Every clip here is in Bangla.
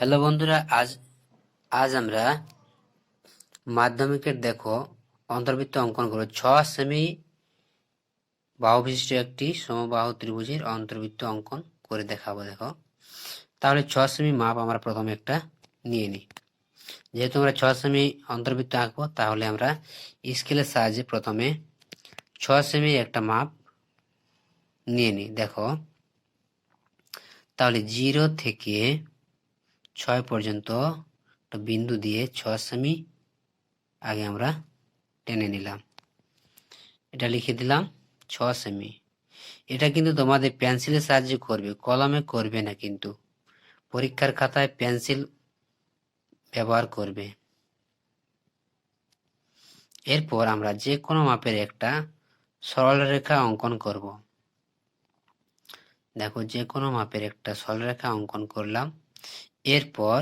হ্যালো বন্ধুরা, আজ আজ আমরা মাধ্যমিকের দেখো অন্তর্বৃত্ত অঙ্কন করব ছ সেমি বাহু বিশিষ্ট একটি সমবাহু ত্রিভুজের অন্তর্বৃত্ত অঙ্কন করে দেখাবো, দেখো। তাহলে ছ সেমি মাপ আমরা প্রথমে একটা নিয়ে নিই। যেহেতু আমরা ছ সেমি অন্তর্বৃত্ত আঁকবো, তাহলে আমরা স্কেলের সাহায্যে প্রথমে ছ সেমি একটা মাপ নিয়ে নিই, দেখো। তাহলে জিরো থেকে ছয় পর্যন্ত একটা বিন্দু দিয়ে ছ সেমি আগে আমরা টেনে নিলাম। এটা লিখে দিলাম ছ সেমি। এটা কিন্তু তোমাদের পেন্সিলের সাহায্যে করবে, কলমে করবে না কিন্তু। পরীক্ষার খাতায় পেন্সিল ব্যবহার করবে। এরপর আমরা যে কোনো মাপের একটা সরলরেখা অঙ্কন করব। দেখো, যে কোনো মাপের একটা সরলরেখা অঙ্কন করলাম। এরপর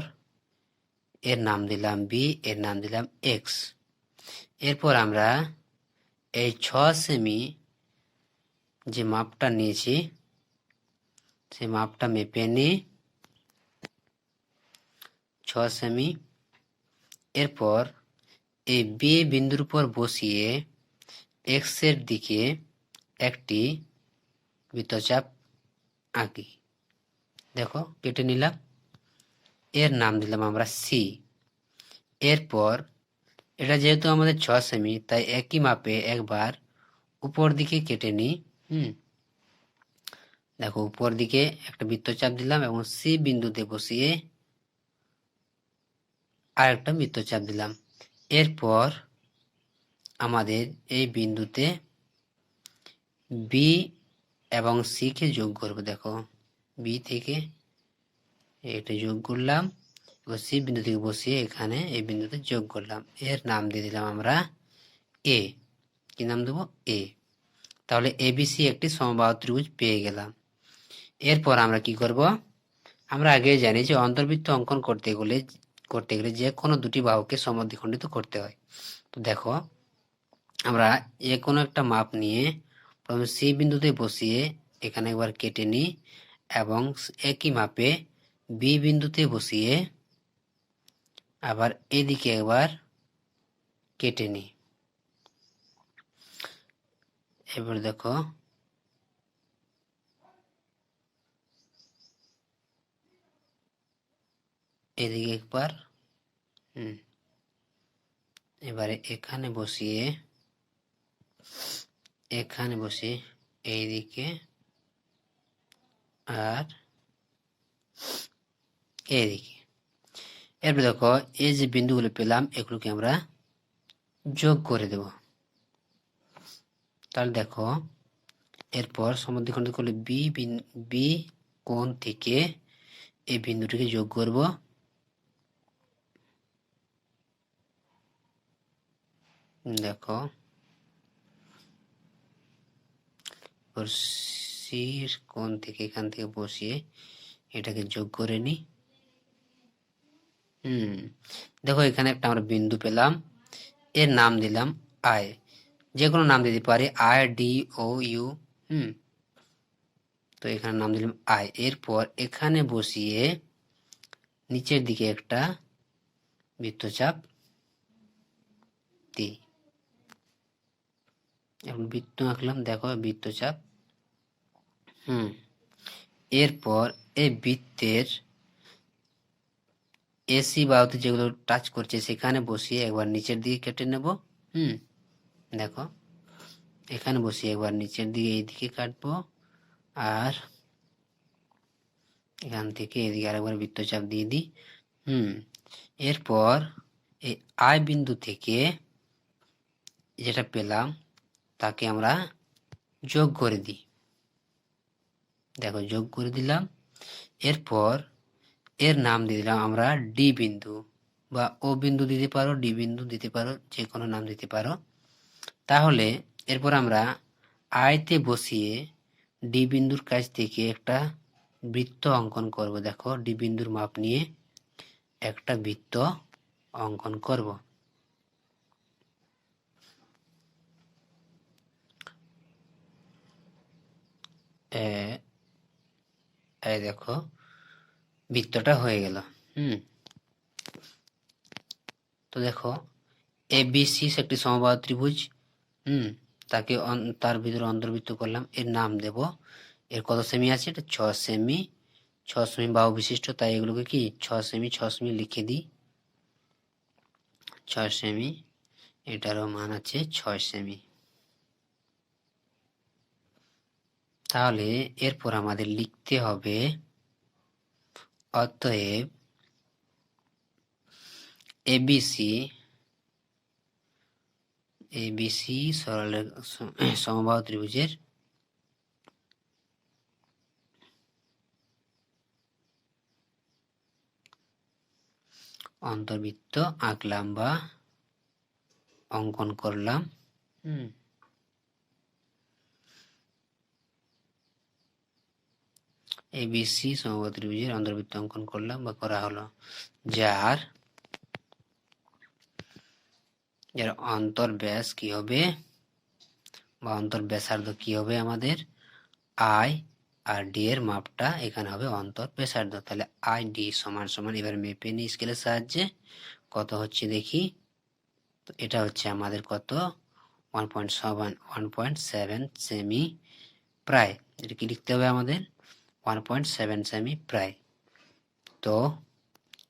এর নাম দিলাম বি এর নাম দিলাম এক্স এরপর আমরা এই ছ সেমি যে মাপটা নিয়েছি, সেই মাপটা মেপে নিই। ছ সেমি এরপর এই বি বিন্দুর উপর বসিয়ে এক্সের দিকে একটি বৃত্তচাপ আঁকি। দেখো, কেটে নিলাম। এর নাম দিলাম আমরা সি এরপর, এটা যেহেতু আমাদের ছ সেমি তাই একই মাপে একবার উপর দিকে কেটে নিই, হুম। দেখো, উপর দিকে একটা বৃত্তচাপ দিলাম এবং সি বিন্দুতে বসিয়ে আর একটা বৃত্তচাপ দিলাম। এরপর আমাদের এই বিন্দুতে বি এবং সি কে যোগ করব, দেখো। বি থেকে এটা যোগ করলাম। সি বিন্দু থেকে বসিয়ে এখানে এই বিন্দুতে যোগ করলাম। এর নাম দিয়ে দিলাম আমরা এ কি নাম দেবো? এ তাহলে এবিসি একটি সমবাহু ত্রিভুজ পেয়ে গেলাম। এরপর আমরা কি করব? আমরা আগে জানি যে অন্তর্বৃত্ত অঙ্কন করতে গেলে করতে গেলে যে কোনো দুটি বাহুকে সমদ্বিখণ্ডিত করতে হয়। তো দেখো, আমরা যে কোনো একটা মাপ নিয়ে প্রথমে সি বিন্দুতে বসিয়ে এখানে একবার কেটে নিই এবং একই মাপে বি বিন্দুতে বসিয়ে আবার এদিকে একবার কেটে নিই। এবার দেখো, এদিকে একবার, হুম, এবারে এখানে বসিয়ে এখানে বসিয়ে এইদিকে আর এদিকে। এরপর দেখো, এই যে বিন্দুগুলো পেলাম, এগুলোকে আমরা যোগ করে দেব। তাহলে দেখো, এরপর সমদ্বিখণ্ড করলে বি বি কোণ থেকে এই বিন্দুটিকে যোগ করব। দেখো সির কোণ থেকে এখান থেকে বসিয়ে এটাকে যোগ করে নিই। হুম। দেখো, এখানে একটা আমরা বিন্দু পেলাম। এর নাম দিলাম আই যে কোনো নাম দিতে পারি আই ডি ও ইউ হুম। তো এখানে নাম দিলাম আই এরপর এখানে বসিয়ে নিচের দিকে একটা বৃত্তচাপ দিই। এখন বৃত্ত আঁকলাম, দেখো, বৃত্তচাপ। হুম। এরপর এই বৃত্তের এসি বাহুতে যেগুলো টাচ করছে, সেখানে বসিয়ে একবার নিচের দিকে কেটে নেব। হুম, দেখো, এখানে বসিয়ে একবার নিচের দিকে, এইদিকে কাটবো। আর এখান থেকে এদিকে আরেকবার বৃত্তচাপ দিয়ে দিই। হুম, এরপর এই আয় বিন্দু থেকে যেটা পেলাম, তাকে আমরা যোগ করে দিই। দেখো, যোগ করে দিলাম। এরপর এর নাম দিয়ে দিলাম আমরা ডি বিন্দু বা ও বিন্দু দিতে পারো ডি বিন্দু দিতে পারো যে কোনো নাম দিতে পারো। তাহলে এরপর আমরা আয়তে বসিয়ে ডি বিন্দুর কাছ থেকে একটা বৃত্ত অঙ্কন করব। দেখো ডি বিন্দুর মাপ নিয়ে একটা বৃত্ত অঙ্কন করব। দেখো বৃত্তটা হয়ে গেল, হুম। তো দেখো এ বি সি একটি সমবাহু ত্রিভুজ, হুম, তাকে তার ভিতরে অন্তর্ভুক্ত করলাম, এর নাম দেব, এর কত সেমি আছে? এটা ছ সেমি ছ সেমি বাহু বিশিষ্ট, তাই এগুলোকে কি? ছ সেমি ছ সেমি লিখে দিই। ছয় সেমি, এটারও মান আছে ছয় সেমি। তাহলে এরপর আমাদের লিখতে হবে অতএব এবিসি এবিসি সমবাহু ত্রিভুজের অন্তর্বৃত্ত আঁকলাম বা অঙ্কন করলাম। হুম। এবিসি সমবাহু ত্রিভুজের অন্তর্বৃত্ত অঙ্কন করলাম বা করা হলো, যার যার অন্তর ব্যাস কি হবে? বা অন্তর ব্যাসার্ধ কি হবে আমাদের? আই আর ডি এর মাপটা এখানে হবে অন্তর ব্যাসার্ধ। তাহলে আই ডি সমান সমান এবার মেপে নিই স্কেলের সাহায্যে। কত হচ্ছে দেখি? তো এটা হচ্ছে আমাদের কত? One point seven one point seven semi প্রায় এটা কি লিখতে হবে আমাদের? ওয়ান পয়েন্ট সেভেন সেমি প্রায় তো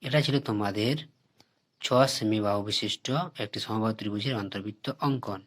এটা ছিল তোমাদের ছ সেমি বাহু বিশিষ্ট একটি সমবাহু ত্রিভুজের অন্তর্বৃত্ত অঙ্কন।